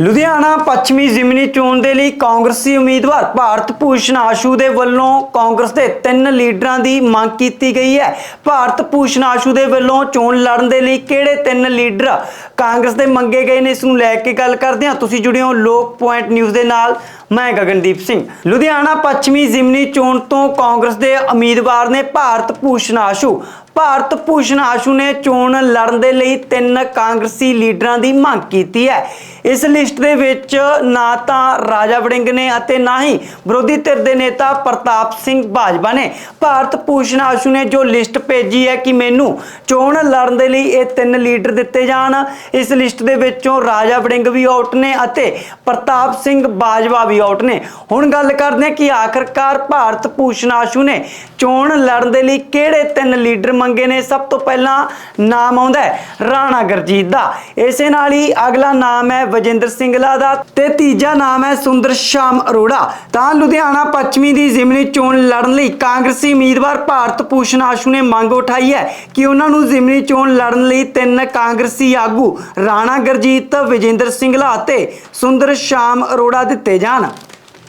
ਲੁਧਿਆਣਾ ਪੱਛਮੀ ਜ਼ਿਮਨੀ ਚੋਣ ਦੇ ਲਈ ਕਾਂਗਰਸੀ ਉਮੀਦਵਾਰ ਭਾਰਤ ਭੂਸ਼ਣ ਆਸ਼ੂ ਦੇ ਵੱਲੋਂ ਕਾਂਗਰਸ ਦੇ ਤਿੰਨ ਲੀਡਰਾਂ ਦੀ ਮੰਗ ਕੀਤੀ ਗਈ ਹੈ। ਭਾਰਤ ਭੂਸ਼ਣ ਆਸ਼ੂ ਦੇ ਵੱਲੋਂ ਚੋਣ ਲੜਨ ਦੇ ਲਈ ਕਿਹੜੇ ਤਿੰਨ ਲੀਡਰ ਕਾਂਗਰਸ ਦੇ ਮੰਗੇ ਗਏ ਨੇ, ਇਸ ਨੂੰ ਲੈ ਕੇ ਗੱਲ ਕਰਦੇ ਹਾਂ। ਤੁਸੀਂ ਜੁੜੇ ਹੋ ਲੋਕ ਪੁਆਇੰਟ ਨਿਊਜ਼ ਦੇ ਨਾਲ। ਮੈਂ ਗਗਨਦੀਪ ਸਿੰਘ। ਲੁਧਿਆਣਾ ਪੱਛਮੀ ਜ਼ਿਮਨੀ ਚੋਣ ਤੋਂ ਕਾਂਗਰਸ ਦੇ ਉਮੀਦਵਾਰ ਨੇ ਭਾਰਤ ਭੂਸ਼ਣ ਆਸ਼ੂ। ਭਾਰਤ ਭੂਸ਼ਣ ਆਸ਼ੂ ਨੇ ਚੋਣ ਲੜਨ ਦੇ ਲਈ ਤਿੰਨ ਕਾਂਗਰਸੀ ਲੀਡਰਾਂ ਦੀ ਮੰਗ ਕੀਤੀ ਹੈ। ਇਸ ਲਈ ਲਿਸਟ ਦੇ ਵਿੱਚ ਨਾ ਤਾਂ ਰਾਜਾ ਵੜਿੰਗ ਨੇ ਅਤੇ ਨਾ ਹੀ ਵਿਰੋਧੀ ਧਿਰ ਦੇ ਨੇਤਾ ਪ੍ਰਤਾਪ ਸਿੰਘ ਬਾਜਵਾ ਨੇ। ਭਾਰਤ ਭੂਸ਼ਣ ਆਸ਼ੂ ਨੇ ਜੋ ਲਿਸਟ ਭੇਜੀ ਹੈ ਕਿ ਮੈਨੂੰ ਚੋਣ ਲੜਨ ਦੇ ਲਈ ਇਹ ਤਿੰਨ ਲੀਡਰ ਦਿੱਤੇ ਜਾਣ, ਇਸ ਲਿਸਟ ਦੇ ਵਿੱਚੋਂ ਰਾਜਾ ਵੜਿੰਗ ਵੀ ਆਊਟ ਨੇ ਅਤੇ ਪ੍ਰਤਾਪ ਸਿੰਘ ਬਾਜਵਾ ਵੀ ਆਊਟ ਨੇ। ਹੁਣ ਗੱਲ ਕਰਦੇ ਹਾਂ ਕਿ ਆਖਰਕਾਰ ਭਾਰਤ ਭੂਸ਼ਣ ਆਸ਼ੂ ਨੇ ਚੋਣ ਲੜਨ ਦੇ ਲਈ ਕਿਹੜੇ ਤਿੰਨ ਲੀਡਰ ਮੰਗੇ ਨੇ? ਸਭ ਤੋਂ ਪਹਿਲਾਂ ਨਾਮ ਆਉਂਦਾ ਹੈ ਰਾਣਾ ਗੁਰਜੀਤ ਦਾ। ਇਸੇ ਨਾਲ ਹੀ ਅਗਲਾ ਨਾਮ ਹੈ ਵਜਿੰਦਰ ਸਿੰਗਲਾ ਦਾ ਤੇ ਤੀਜਾ ਨਾਮ ਹੈ ਸੁੰਦਰ ਸ਼ਾਮ ਅਰੋੜਾ। ਤਾਂ ਲੁਧਿਆਣਾ ਪੱਛਮੀ ਦੀ ਜ਼ਿਮਨੀ ਚੋਣ ਲੜਨ ਲਈ ਕਾਂਗਰਸੀ ਉਮੀਦਵਾਰ ਭਾਰਤ ਭੂਸ਼ਣ ਆਸ਼ੂ ਨੇ ਮੰਗ ਉਠਾਈ ਹੈ ਕਿ ਉਹਨਾਂ ਨੂੰ ਜ਼ਿਮਨੀ ਚੋਣ ਲੜਨ ਲਈ ਤਿੰਨ ਕਾਂਗਰਸੀ ਆਗੂ ਰਾਣਾ ਗਰਜੀਤ, ਵਿਜੇਂਦਰ ਸਿੰਗਲਾ ਅਤੇ ਸੁੰਦਰ ਸ਼ਾਮ ਅਰੋੜਾ ਦਿੱਤੇ ਜਾਣ।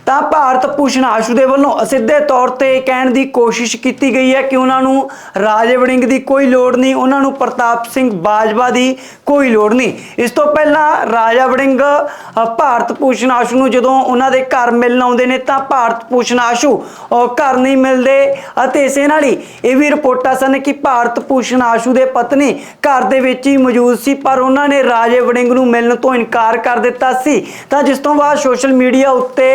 ਤਾਂ ਭਾਰਤ ਭੂਸ਼ਣ ਆਸ਼ੂ ਦੇ ਵੱਲੋਂ ਅਸਿੱਧੇ ਤੌਰ ਤੇ ਕਹਿਣ ਦੀ ਕੋਸ਼ਿਸ਼ ਕੀਤੀ ਗਈ ਹੈ ਕਿ ਉਹਨਾਂ ਨੂੰ ਰਾਜੇ ਵੜਿੰਗ ਦੀ ਕੋਈ ਲੋੜ ਨਹੀਂ, ਉਹਨਾਂ ਨੂੰ ਪ੍ਰਤਾਪ ਸਿੰਘ ਬਾਜਵਾ ਦੀ ਕੋਈ ਲੋੜ ਨਹੀਂ। ਇਸ ਤੋਂ ਪਹਿਲਾਂ ਰਾਜਾ ਵੜਿੰਗ ਭਾਰਤ ਭੂਸ਼ਣ ਆਸ਼ੂ ਨੂੰ ਜਦੋਂ ਉਹਨਾਂ ਦੇ ਘਰ ਮਿਲਣ ਆਉਂਦੇ ਨੇ ਤਾਂ ਭਾਰਤ ਭੂਸ਼ਣ ਆਸ਼ੂ ਘਰ ਨਹੀਂ ਮਿਲਦੇ ਅਤੇ ਇਸੇ ਨਾਲ ਹੀ ਇਹ ਵੀ ਰਿਪੋਰਟਾਂ ਸਨ ਕਿ ਭਾਰਤ ਭੂਸ਼ਣ ਆਸ਼ੂ ਦੇ ਪਤਨੀ ਘਰ ਦੇ ਵਿੱਚ ਹੀ ਮੌਜੂਦ ਸੀ, ਪਰ ਉਹਨਾਂ ਨੇ ਰਾਜੇ ਵੜਿੰਗ ਨੂੰ ਮਿਲਣ ਤੋਂ ਇਨਕਾਰ ਕਰ ਦਿੱਤਾ ਸੀ। ਤਾਂ ਜਿਸ ਤੋਂ ਬਾਅਦ ਸੋਸ਼ਲ ਮੀਡੀਆ ਉੱਤੇ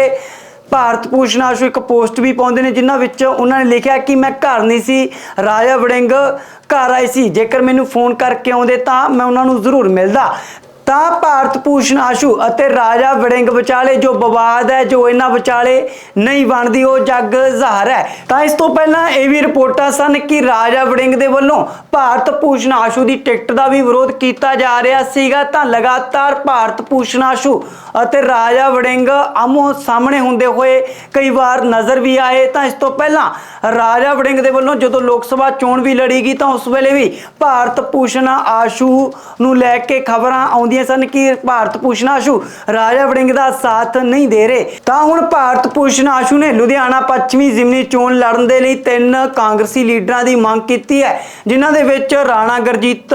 ਭਾਰਤ ਭੂਸ਼ਣ ਆਸ਼ੂ ਇੱਕ ਪੋਸਟ ਵੀ ਪਾਉਂਦੇ ਨੇ, ਜਿਨ੍ਹਾਂ ਵਿੱਚ ਉਹਨਾਂ ਨੇ ਲਿਖਿਆ ਕਿ ਮੈਂ ਘਰ ਨਹੀਂ ਸੀ, ਰਾਜਾ ਵੜਿੰਗ ਘਰ ਆਏ ਸੀ। ਜੇਕਰ ਮੈਨੂੰ ਫੋਨ ਕਰਕੇ ਆਉਂਦੇ ਤਾਂ ਮੈਂ ਉਹਨਾਂ ਨੂੰ ਜ਼ਰੂਰ ਮਿਲਦਾ। ਤਾਂ ਭਾਰਤ ਭੂਸ਼ਣ ਆਸ਼ੂ ਅਤੇ ਰਾਜਾ ਵੜਿੰਗ ਵਿਚਾਲੇ ਜੋ ਵਿਵਾਦ ਹੈ, ਜੋ ਇਹਨਾਂ ਵਿਚਾਲੇ ਨਹੀਂ ਬਣਦੀ, ਉਹ ਜੱਗ ਜ਼ਾਹਰ ਹੈ। ਤਾਂ ਇਸ ਤੋਂ ਪਹਿਲਾਂ ਇਹ ਵੀ ਰਿਪੋਰਟਾਂ ਸਨ ਕਿ ਰਾਜਾ ਵੜਿੰਗ ਦੇ ਵੱਲੋਂ ਭਾਰਤ ਭੂਸ਼ਣ ਆਸ਼ੂ ਦੀ ਟਿਕਟ ਦਾ ਵੀ ਵਿਰੋਧ ਕੀਤਾ ਜਾ ਰਿਹਾ ਸੀਗਾ। ਤਾਂ ਲਗਾਤਾਰ ਭਾਰਤ ਭੂਸ਼ਣ ਆਸ਼ੂ ਅਤੇ ਰਾਜਾ ਵੜਿੰਗ ਆਮੋ ਸਾਹਮਣੇ ਹੁੰਦੇ ਹੋਏ ਕਈ ਵਾਰ ਨਜ਼ਰ ਵੀ ਆਏ। ਤਾਂ ਇਸ ਤੋਂ ਪਹਿਲਾਂ ਰਾਜਾ ਵੜਿੰਗ ਦੇ ਵੱਲੋਂ ਜਦੋਂ ਲੋਕ ਸਭਾ ਚੋਣ ਵੀ ਲੜੀ ਗਈ, ਤਾਂ ਉਸ ਵੇਲੇ ਵੀ ਭਾਰਤ ਭੂਸ਼ਣ ਆਸ਼ੂ ਨੂੰ ਲੈ ਕੇ ਖਬਰਾਂ ਆਉਂਦੀ ਆਉਂਦੀਆਂ ਸਨ ਕਿ ਭਾਰਤ ਭੂਸ਼ਣ ਆਸ਼ੂ ਰਾਜਾ ਵੜਿੰਗ ਦਾ ਸਾਥ ਨਹੀਂ ਦੇ ਰਹੇ। ਤਾਂ ਹੁਣ ਭਾਰਤ ਭੂਸ਼ਣ ਆਸ਼ੂ ਨੇ ਲੁਧਿਆਣਾ ਪੱਛਮੀ ਜ਼ਿਮਨੀ ਚੋਣ ਲੜਨ ਦੇ ਲਈ ਤਿੰਨ ਕਾਂਗਰਸੀ ਲੀਡਰਾਂ ਦੀ ਮੰਗ ਕੀਤੀ ਹੈ, ਜਿਨ੍ਹਾਂ ਦੇ ਵਿੱਚ ਰਾਣਾ ਗੁਰਜੀਤ,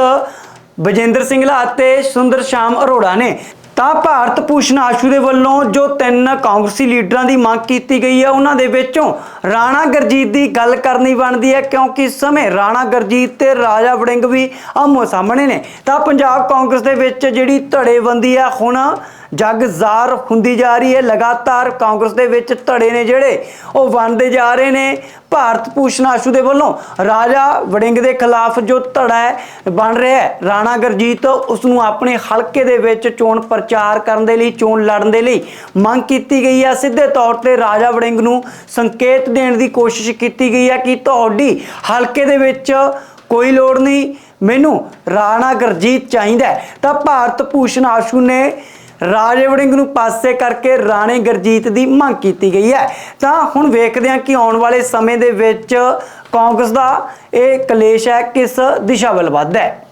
ਬਜਿੰਦਰ ਸਿੰਘਲਾ ਅਤੇ ਸੁੰਦਰ ਸ਼ਾਮ ਅਰੋੜਾ ਨੇ। ਤਾਂ ਭਾਰਤ ਭੂਸ਼ਣ ਆਸ਼ੂ ਦੇ ਵੱਲੋਂ ਜੋ ਤਿੰਨ ਕਾਂਗਰਸੀ ਲੀਡਰਾਂ ਦੀ ਮੰਗ ਕੀਤੀ ਗਈ ਹੈ, ਉਹਨਾਂ ਦੇ ਵਿੱਚੋਂ ਰਾਣਾ ਗਰਜੀਤ ਦੀ ਗੱਲ ਕਰਨੀ ਬਣਦੀ ਹੈ, ਕਿਉਂਕਿ ਇਸ ਸਮੇਂ ਰਾਣਾ ਗਰਜੀਤ ਤੇ ਰਾਜਾ ਵੜਿੰਗ ਵੀ ਆਮੋ ਸਾਹਮਣੇ ਨੇ। ਤਾਂ ਪੰਜਾਬ ਕਾਂਗਰਸ ਦੇ ਵਿੱਚ ਜਿਹੜੀ ਧੜੇਬੰਦੀ ਹੈ, ਹੁਣ ਜੱਗ ਜ਼ਾਰ ਹੁੰਦੀ ਜਾ ਰਹੀ ਹੈ। ਲਗਾਤਾਰ ਕਾਂਗਰਸ ਦੇ ਵਿੱਚ ਧੜੇ ਨੇ ਜਿਹੜੇ, ਉਹ ਬਣਦੇ ਜਾ ਰਹੇ ਨੇ। ਭਾਰਤ ਭੂਸ਼ਣ ਆਸ਼ੂ ਦੇ ਵੱਲੋਂ ਰਾਜਾ ਵੜਿੰਗ ਦੇ ਖਿਲਾਫ ਜੋ ਧੜਾ ਹੈ, ਬਣ ਰਿਹਾ ਹੈ, ਰਾਣਾ ਗਰਜੀਤ ਉਸ ਨੂੰ ਆਪਣੇ ਹਲਕੇ ਦੇ ਵਿੱਚ ਚੋਣ ਪ੍ਰਚਾਰ ਕਰਨ ਦੇ ਲਈ, ਚੋਣ ਲੜਨ ਦੇ ਲਈ ਮੰਗ ਕੀਤੀ ਗਈ ਹੈ। ਸਿੱਧੇ ਤੌਰ ਤੇ ਰਾਜਾ ਵੜਿੰਗ ਨੂੰ ਸੰਕੇਤ ਦੇਣ ਦੀ ਕੋਸ਼ਿਸ਼ ਕੀਤੀ ਗਈ ਹੈ ਕਿ ਤੁਹਾਡੀ ਹਲਕੇ ਦੇ ਵਿੱਚ ਕੋਈ ਲੋੜ ਨਹੀਂ, ਮੈਨੂੰ ਰਾਣਾ ਗਰਜੀਤ ਚਾਹੀਦਾ ਤਾਂ ਭਾਰਤ ਭੂਸ਼ਣ ਆਸ਼ੂ ਨੇ ਰਾਜੇ ਵੜਿੰਗ ਨੂੰ ਪਾਸੇ ਕਰਕੇ ਰਾਣੇ ਗਰਜੀਤ ਦੀ ਮੰਗ ਕੀਤੀ ਗਈ ਹੈ। ਤਾਂ ਹੁਣ ਵੇਖਦੇ ਹਾਂ ਕਿ ਆਉਣ ਵਾਲੇ ਸਮੇਂ ਦੇ ਵਿੱਚ ਕਾਂਗਰਸ ਦਾ ਇਹ ਕਲੇਸ਼ ਹੈ, ਕਿਸ ਦਿਸ਼ਾ ਵੱਲ ਵੱਧਦਾ ਹੈ।